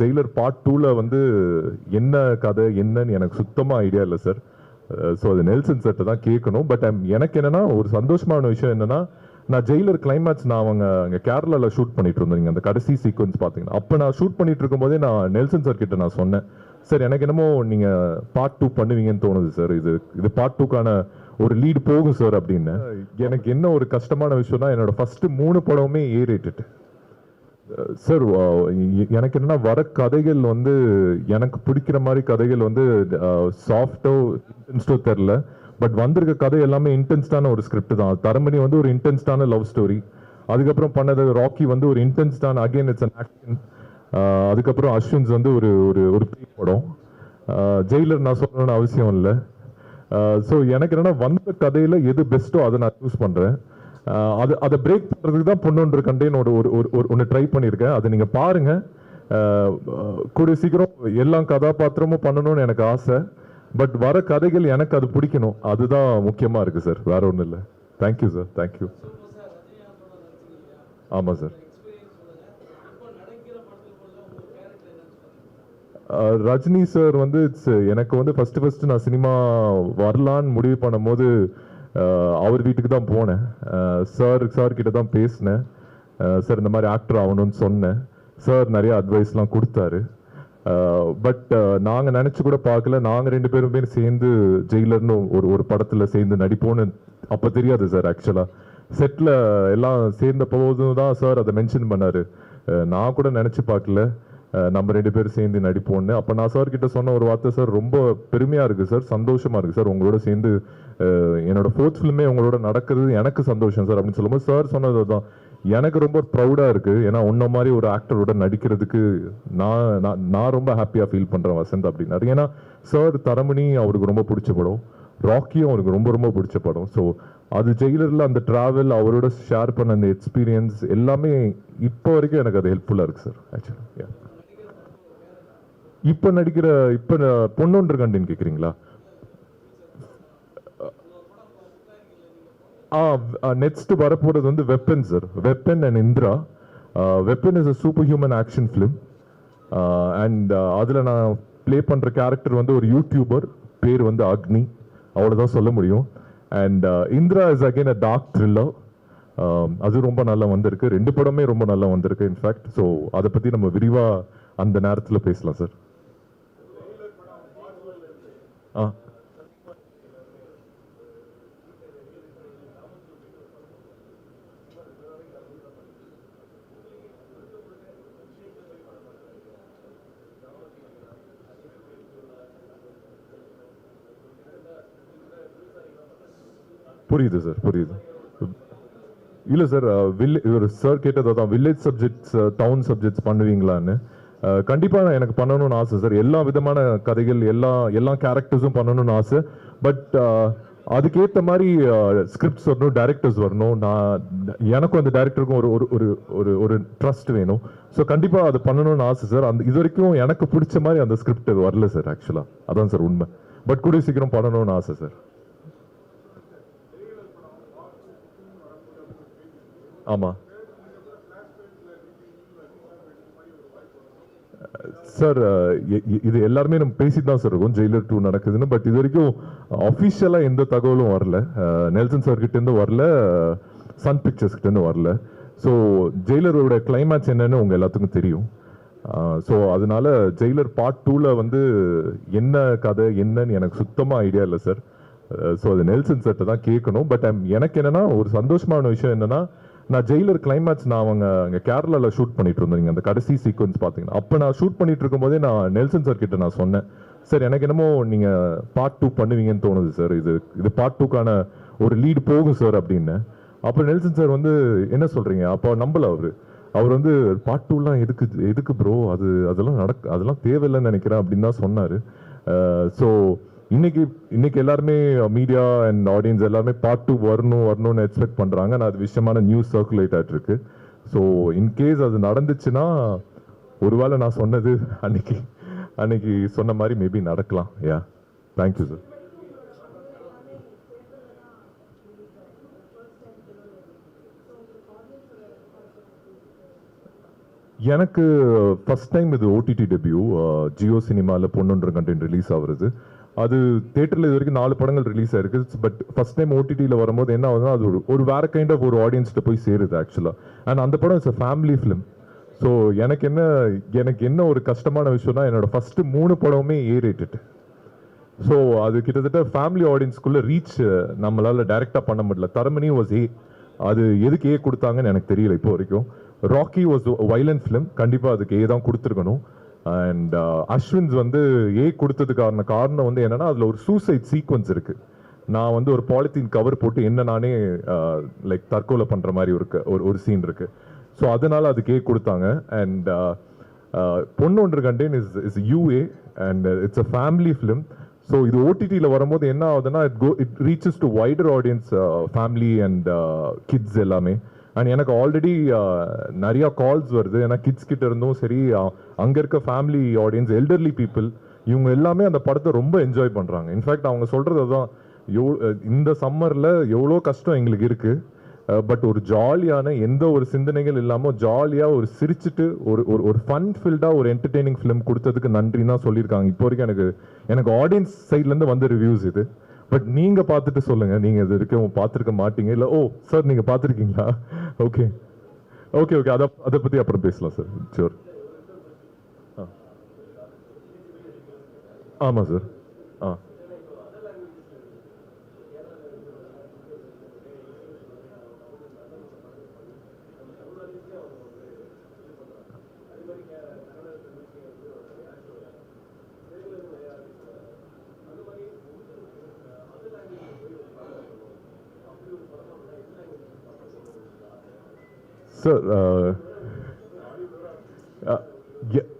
Jailer part டூவில் வந்து என்ன கதை என்னன்னு எனக்கு சுத்தமாக ஐடியா இல்லை சார் ஸோ அது நெல்சன் சர்ட்டை தான் கேட்கணும். பட் எனக்கு என்னன்னா ஒரு சந்தோஷமான விஷயம் என்னன்னா நான் ஜெயிலர் கிளைமேக்ஸ் நான் அவங்க அங்கே கேரளாவில் ஷூட் பண்ணிட்டு இருந்தேன். அந்த கடைசி சீக்வன்ஸ் பார்த்தீங்கன்னா அப்போ நான் ஷூட் பண்ணிட்டு இருக்கும்போதே நான் நெல்சன் சார் கிட்ட நான் சொன்னேன். சார் எனக்கு என்னமோ நீங்கள் பார்ட் டூ பண்ணுவீங்கன்னு தோணுது சார் இது இது பார்ட் டூக்கான ஒரு லீடு போகும் சார் அப்படின்னு. எனக்கு என்ன ஒரு கஷ்டமான விஷயம்னா என்னோட ஃபர்ஸ்ட் மூணு படமுமே ஏ ரேட்டட் சார் எனக்கு என்னன்னா வர கதைகள் வந்து எனக்கு பிடிக்கிற மாதிரி கதைகள் வந்து சாஃப்டோ இன்டென்ஸ்டோ தெரில. பட் வந்திருக்க கதை எல்லாமே இன்டென்ஸ்டான ஒரு ஸ்கிரிப்ட் தான். தரமணி வந்து ஒரு இன்டென்ஸ்டான லவ் ஸ்டோரி அதுக்கப்புறம் பண்ணது ராக்கி வந்து ஒரு இன்டென்ஸ்டான அகைன் இட்ஸ் அன் ஆக்ஷன் அதுக்கப்புறம் அஸ்வின்ஸ் வந்து ஒரு ஒரு ஒரு பேய் படம். ஜெயிலர் நான் சொல்லணும்னு அவசியம் இல்லை. ஸோ எனக்கு என்னன்னா வந்த கதையில் எது பெஸ்ட்டோ அதை நான் சூஸ் பண்ணுறேன் அது அதை பிரேக் பண்ணுறதுக்கு தான் பொண்ணுன்ற கண்டேன் ஒரு ஒரு ஒன்று ட்ரை பண்ணியிருக்கேன். அதை நீங்கள் பாருங்கள் கூடிய சீக்கிரம் எல்லா கதாபாத்திரமும் பண்ணணும்னு எனக்கு ஆசை. பட் வர கதைகள் எனக்கு அது பிடிக்கணும். அதுதான் முக்கியமாக இருக்குது சார் வேற ஒன்றும் இல்லை. Thank you sir thank you ஆமாம் சார் ரஜினி சார் வந்து இட்ஸ் எனக்கு வந்து ஃபஸ்ட்டு ஃபஸ்ட்டு நான் சினிமா வரலான்னு முடிவு பண்ணும்போது அவர் வீட்டுக்கு தான் போனேன். சார் சார் கிட்ட தான் பேசினேன். சார் இந்த மாதிரி ஆக்டர் ஆகணும்னு சொன்னேன். சார் நிறைய அட்வைஸ்லாம் கொடுத்தாரு. பட் நாங்கள் நினச்சி கூட பார்க்கல. நாங்கள் ரெண்டு பேருமே சேர்ந்து ஜெயிலர்னு ஒரு ஒரு படத்தில் சேர்ந்து நடிப்போன்னு அப்போ தெரியாது சார் ஆக்சுவலாக செட்டில் எல்லாம் சேர்ந்த போதும் தான் சார் அதை மென்ஷன் பண்ணார். நான் கூட நினச்சி பார்க்கல. நம்ம ரெண்டு பேரும் சேர்ந்து நடிப்போம்னு. அப்போ நான் சார் கிட்ட சொன்ன ஒரு வார்த்தை சார் ரொம்ப பெருமையாக இருக்குது சார் சந்தோஷமாக இருக்குது சார் உங்களோட சேர்ந்து என்னோட ஃபோர்த் ஃபிலிமே உங்களோட நடக்கிறது எனக்கு சந்தோஷம் சார் அப்படின்னு சொல்லும்போது சார் சொன்னது தான் எனக்கு ரொம்ப ப்ரௌடாக இருக்குது ஏன்னா உன்ன மாதிரி ஒரு ஆக்டரோட நடிக்கிறதுக்கு நான் நான் நான் ரொம்ப ஹாப்பியாக ஃபீல் பண்ணுறேன் வசந்த் அப்படின்னாரு. ஏன்னா சார் தரமணி அவருக்கு ரொம்ப பிடிச்ச படம். ராக்கியும் அவருக்கு ரொம்ப ரொம்ப பிடிச்ச படம். ஸோ அது ஜெயிலரில் அந்த ட்ராவல் அவரோட ஷேர் பண்ண அந்த எக்ஸ்பீரியன்ஸ் எல்லாமே இப்போ வரைக்கும் எனக்கு அது ஹெல்ப்ஃபுல்லாக இருக்குது சார் ஆக்சுவலாக இப்போ நடிக்கிற இப்போ பொண்ணொன்று கண்டின்னு கேட்குறீங்களா ஆ நெக்ஸ்ட் வரப்போறது வந்து weapon sir weapon and Indira weapon is a super human action film and அதில் நான் ப்ளே பண்ணுற கேரக்டர் வந்து ஒரு யூடியூபர் பேர் வந்து அக்னி அவ்வளோதான் சொல்ல முடியும். And Indira is again a dark thriller அது ரொம்ப நல்லா வந்திருக்கு. ரெண்டு படமே ரொம்ப நல்லா வந்திருக்கு இன்ஃபேக்ட் ஸோ அதை பற்றி நம்ம விரிவாக அந்த நேரத்தில் பேசலாம் சார் ஆ புரியுது சார் புரியுது. இல்ல சார் வில்லே ஒரு சார் கேட்டதான் வில்லேஜ் சப்ஜெக்ட்ஸ் டவுன் சப்ஜெக்ட்ஸ் பண்ணுவீங்களான்னு. கண்டிப்பாக நான் எனக்கு பண்ணணும்னு ஆசை சார். எல்லா விதமான கதைகள் எல்லா எல்லா கேரக்டர்ஸும் பண்ணணும்னு ஆசை. பட் அதுக்கேற்ற மாதிரி ஸ்கிரிப்ட்ஸ் வரணும் டைரக்டர்ஸ் வரணும். நான் எனக்கும் அந்த டைரக்டருக்கும் ஒரு ஒரு ஒரு ஒரு ஒரு ட்ரஸ்ட் வேணும். ஸோ கண்டிப்பாக அது பண்ணணும்னு ஆசை சார். அந்த இது வரைக்கும் எனக்கு பிடிச்ச மாதிரி அந்த ஸ்கிரிப்ட் வரல சார் ஆக்சுவலாக அதான் சார் உண்மை. பட் கூடிய சீக்கிரம் பண்ணணும்னு ஆசை சார். ஆமாம் சார் uh, இது எல்லாருமே நம்ம பேசிட்டு தான் சார் இருக்கும். ஜெயிலர் டூ நடக்குதுன்னு. பட் இது வரைக்கும் அஃபிஷியலா எந்த தகவலும் வரல. Uh, நெல்சன் சார் கிட்ட இருந்து வரல. சன் பிக்சர்ஸ் கிட்ட இருந்து வரல. ஸோ ஜெயிலரோட கிளைமேக்ஸ் என்னன்னு உங்க எல்லாத்துக்கும் தெரியும். Uh, ஸோ அதனால ஜெயிலர் பார்ட் டூல வந்து என்ன கதை என்னன்னு எனக்கு சுத்தமா ஐடியா இல்லை சார் ஸோ அது நெல்சன் சர்ட்டை தான் கேட்கணும். பட் um, எனக்கு என்னன்னா ஒரு சந்தோஷமான விஷயம் என்னன்னா நான் ஜெயிலர் கிளைமேக்ஸ் நான் அவங்க அங்கே கேரளாவில் ஷூட் பண்ணிட்டு இருந்தேன். அந்த கடைசி சீக்வன்ஸ் பார்த்தீங்கன்னா. அப்போ நான் ஷூட் பண்ணிட்டு இருக்கும்போதே நான் நெல்சன் சார் கிட்ட நான் சொன்னேன். சார் எனக்கு என்னமோ நீங்கள் பார்ட் டூ பண்ணுவீங்கன்னு தோணுது சார் இது இது பார்ட் டூக்கான ஒரு லீடு போகும் சார் அப்படின்னு. அப்போ நெல்சன் சார் வந்து என்ன சொல்கிறீங்க அப்போ நம்பல அவர். அவர் வந்து பார்ட் டூலாம் எதுக்கு எதுக்கு ப்ரோ அது அதெல்லாம் நடக்கு அதெல்லாம் தேவையில்லைன்னு நினைக்கிறேன் அப்படின்னு தான் சொன்னார். ஸோ இன்னைக்கு இன்னைக்கு எல்லாருமே மீடியா அண்ட் ஆடியன்ஸ் எல்லாருமே பார்ட் டூ வரணும் வரணும்னு எக்ஸ்பெக்ட் பண்ணுறாங்க நான் அது விஷயமான நியூஸ் சர்க்குலேட் ஆயிட்டு இருக்கு ஸோ இன்கேஸ் அது நடந்துச்சுன்னா ஒருவேளை நான் சொன்னது அன்னைக்கு அன்னைக்கு சொன்ன மாதிரி மேபி நடக்கலாம். யா தேங்க்யூ சார் எனக்கு ஃபர்ஸ்ட் டைம் இது ஓடிடி டெபியூ ஜியோ சினிமாவில் பொண்ணுன்ற கண்டென்ட் ரிலீஸ் ஆகுறது. அது தேட்டரில் இது வரைக்கும் நாலு படங்கள் ரிலீஸ் ஆயிருக்கு. பட் ஃபர்ஸ்ட் டைம் ஓடிடியில் வரும்போது என்ன ஆகுதுன்னா அது ஒரு ஒரு வேற கைண்ட் ஆஃப் ஒரு ஆடியன்ஸ்கிட்ட போய் சேருது ஆக்சுவலாக அண்ட் அந்த படம் இட்ஸ் ஃபேமிலி ஃபிலிம் ஸோ எனக்கு என்ன எனக்கு என்ன ஒரு கஷ்டமான விஷயம்னா என்னோட ஃபஸ்ட்டு மூணு படமுமே ஏ ரேட்டட் ஸோ அது கிட்டத்தட்ட ஃபேமிலி ஆடியன்ஸ்குள்ளே ரீச் நம்மளால் டைரெக்டாக பண்ண முடியல. தரமணி வாஸ் ஏ அது எதுக்கு ஏ கொடுத்தாங்கன்னு எனக்கு தெரியல இப்போ வரைக்கும். ராக்கி வாஸ் வைலண்ட் ஃபிலிம் கண்டிப்பாக அதுக்கு ஏ தான் கொடுத்துருக்கணும். அண்ட் அஸ்வின்ஸ் uh, வந்து ஏ கொடுத்ததுக்கான காரணம் வந்து என்னன்னா அதில் ஒரு சூசைட் சீக்வன்ஸ் இருக்கு. நான் வந்து ஒரு பாலித்தீன் கவர் போட்டு என்ன நானே uh, லைக் தற்கொலை பண்ணுற மாதிரி ஒரு ஒரு ஒரு சீன் இருக்கு. ஸோ அதனால அதுக்கு ஏ கொடுத்தாங்க. அண்ட் uh, பொண்ணு ஒன்று கண்டேன். Is is UA and it's a family film so இது ஓடிடியில் வரும்போது என்ன ஆகுதுன்னா it go it reaches to wider audience family and kids எல்லாமே. அண்ட் எனக்கு ஆல்ரெடி நிறைய கால்ஸ் வருது. ஏன்னா கிட்ஸ் கிட்ட இருந்தும் சரி அங்கே அங்க இருக்க ஃபேமிலி ஆடியன்ஸ் எல்டர்லி பீப்புள் இவங்க எல்லாமே அந்த படத்தை ரொம்ப என்ஜாய் பண்றாங்க. இன்ஃபேக்ட் அவங்க சொல்றது தான் எவ் இந்த சம்மர்ல எவ்வளோ கஷ்டம் எங்களுக்கு இருக்கு. பட் ஒரு ஜாலியான எந்த ஒரு சிந்தனைகள் இல்லாமல் ஜாலியாக ஒரு சிரிச்சுட்டு ஒரு ஒரு ஒரு ஃபன் ஃபில்டாக ஒரு என்டர்டெய்னிங் ஃபிலிம் கொடுத்ததுக்கு நன்றின்னு தான் சொல்லியிருக்காங்க. இப்போ வரைக்கும் எனக்கு எனக்கு ஆடியன்ஸ் சைட்லேருந்து வந்த ரிவ்யூஸ் இது. பட் நீங்கள் பார்த்துட்டு சொல்லுங்கள் நீங்கள் இது வரைக்கும் பார்த்துருக்க மாட்டீங்க. இல்லை ஓ சார் நீங்கள் பார்த்துருக்கீங்களா? ஓகே ஓகே ஓகே அதை அதை பற்றி அப்புறம் பேசலாம் சார் சோர் ஆ. ஆமாம் sir ah sir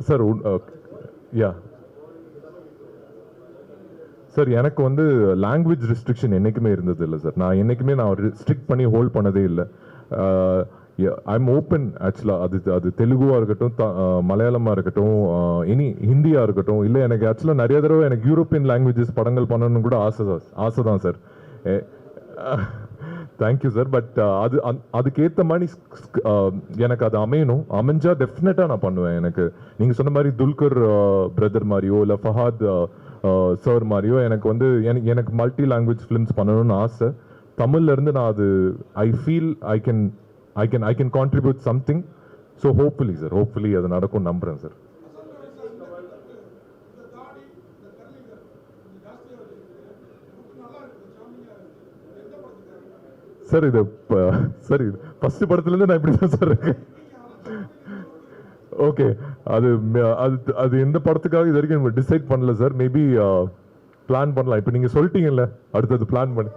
sir ya sir எனக்கு வந்து லாங்குவேஜ் ரெஸ்ட்ரிக்ஷன் என்றைக்குமே இருந்தது இல்லை சார் நான் என்னைக்குமே நான் ரெஸ்ட்ரிக்ட் பண்ணி ஹோல்ட் பண்ணதே இல்லை. ஐ எம் ஓப்பன் ஆக்சுவலாக அது அது தெலுங்குவாக இருக்கட்டும் த- uh, மலையாளமாக இருக்கட்டும் uh, இனி ஹிந்தியாக இருக்கட்டும் இல்லை எனக்கு ஆக்சுவலாக நிறைய தடவை எனக்கு யூரோப்பியன் லாங்குவேஜஸ் படங்கள் பண்ணணும்னு கூட ஆசை தான் ஆசை தான் சார் தேங்க்யூ சார் பட் அது அந்- மாதிரி uh, எனக்கு அது அமையணும். அமைஞ்சா டெஃபினட்டாக நான் பண்ணுவேன் எனக்கு. நீங்கள் சொன்ன மாதிரி துல்கர் uh, பிரதர் மாதிரியோ இல்லை ஃபஹாத் uh, சார் மாதிரியோ எனக்கு வந்து எனக்கு எனக்கு மல்டி லாங்குவேஜ் ஃபிலிம்ஸ் பண்ணணும்னு ஆசை. தமிழ்ல இருந்து நான் அது I feel I can I can I can contribute something so hopefully sir hopefully அது நடக்கும் நம்புகிறேன் சார் சார் இது ப- சார் இது ஃபர்ஸ்ட் படத்துலேருந்து நான் இப்படி தான் சார் இருக்கேன். ஓகே அது அது அது எந்த படத்துக்காக இது வரைக்கும் டிசைட் பண்ணல சார். மேபி பிளான் uh, பண்ணலாம். இப்போ நீங்கள் சொல்லிட்டீங்கல்ல அடுத்தது பிளான் பண்ணி.